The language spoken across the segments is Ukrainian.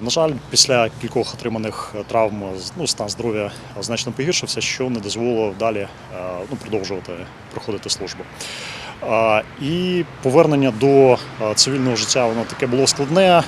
На жаль, після кількох отриманих травм ну, стан здоров'я значно погіршився, що не дозволило далі е, ну, продовжувати проходити службу. І повернення до цивільного життя воно таке було складне.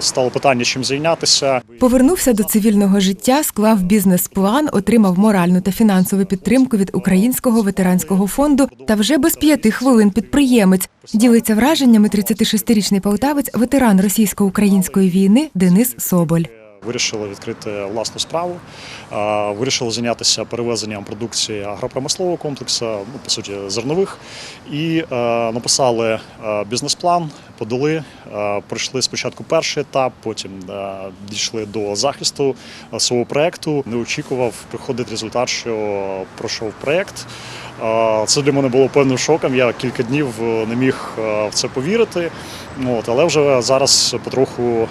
Стало питання, чим зайнятися. Повернувся до цивільного життя, склав бізнес-план, отримав моральну та фінансову підтримку від Українського ветеранського фонду та вже без п'яти хвилин підприємець. Ділиться враженнями 36-річний полтавець, ветеран російсько-української війни Денис Соболь. Вирішили відкрити власну справу, вирішили зайнятися перевезенням продукції агропромислового комплексу, ну по суті, зернових, і е, написали е, бізнес-план, подали, е, пройшли спочатку перший етап, потім е, дійшли до захисту е, свого проекту. Не очікував приходить результат, що пройшов проект. Це для мене було певним шоком. Я кілька днів не міг в це повірити. От, але вже зараз потроху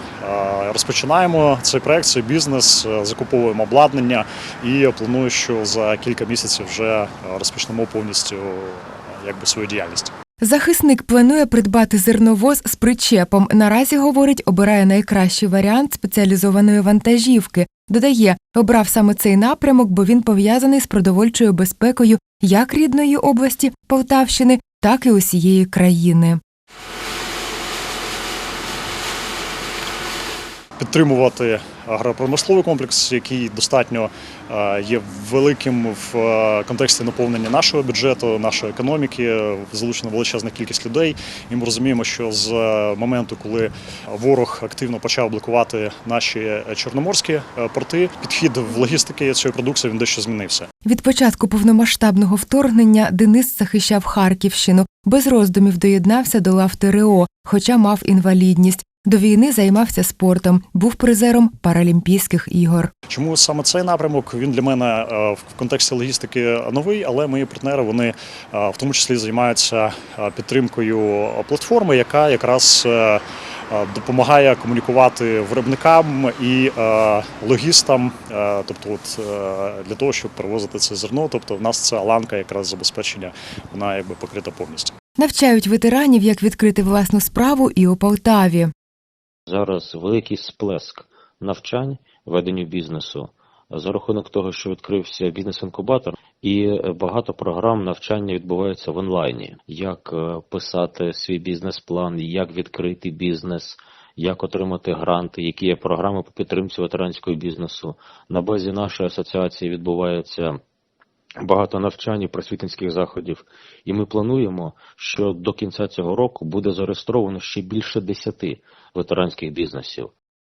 розпочинаємо цей проект, цей бізнес, закуповуємо обладнання і планую, що за кілька місяців вже розпочнемо повністю якби свою діяльність. Захисник планує придбати зерновоз з причепом. Наразі говорить, обирає найкращий варіант спеціалізованої вантажівки. Додає, обрав саме цей напрямок, бо він пов'язаний з продовольчою безпекою як рідної області Полтавщини, так і усієї країни. Підтримувати агропромисловий комплекс, який достатньо е, є великим в е, контексті наповнення нашого бюджету, нашої економіки. Залучена величезна кількість людей. І ми розуміємо, що з е, моменту, коли ворог активно почав блокувати наші чорноморські порти, підхід в логістики цієї продукції він дещо змінився. Від початку повномасштабного вторгнення Денис захищав Харківщину. Без роздумів доєднався до лав ТРО, хоча мав інвалідність. До війни займався спортом, був призером Паралімпійських ігор. Чому саме цей напрямок? Він для мене е, в контексті логістики новий, але мої партнери вони е, в тому числі займаються е, підтримкою платформи, яка якраз допомагає комунікувати виробникам і логістам, тобто от, для того, щоб перевозити це зерно. Тобто в нас ця ланка якраз забезпечення, вона якби покрита повністю. Навчають ветеранів, як відкрити власну справу і у Полтаві. Зараз великий сплеск навчань веденню бізнесу за рахунок того, що відкрився бізнес-інкубатор, і багато програм навчання відбувається в онлайні. Як е, писати свій бізнес-план, як відкрити бізнес, як отримати гранти, які є програми по підтримці ветеранського бізнесу. На базі нашої асоціації відбувається багато навчань і просвітницьких заходів. І ми плануємо, що до кінця цього року буде зареєстровано ще більше десяти ветеранських бізнесів.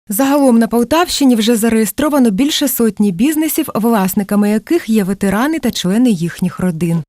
Загалом на Полтавщині вже зареєстровано більше сотні бізнесів, власниками яких є ветерани та члени їхніх родин.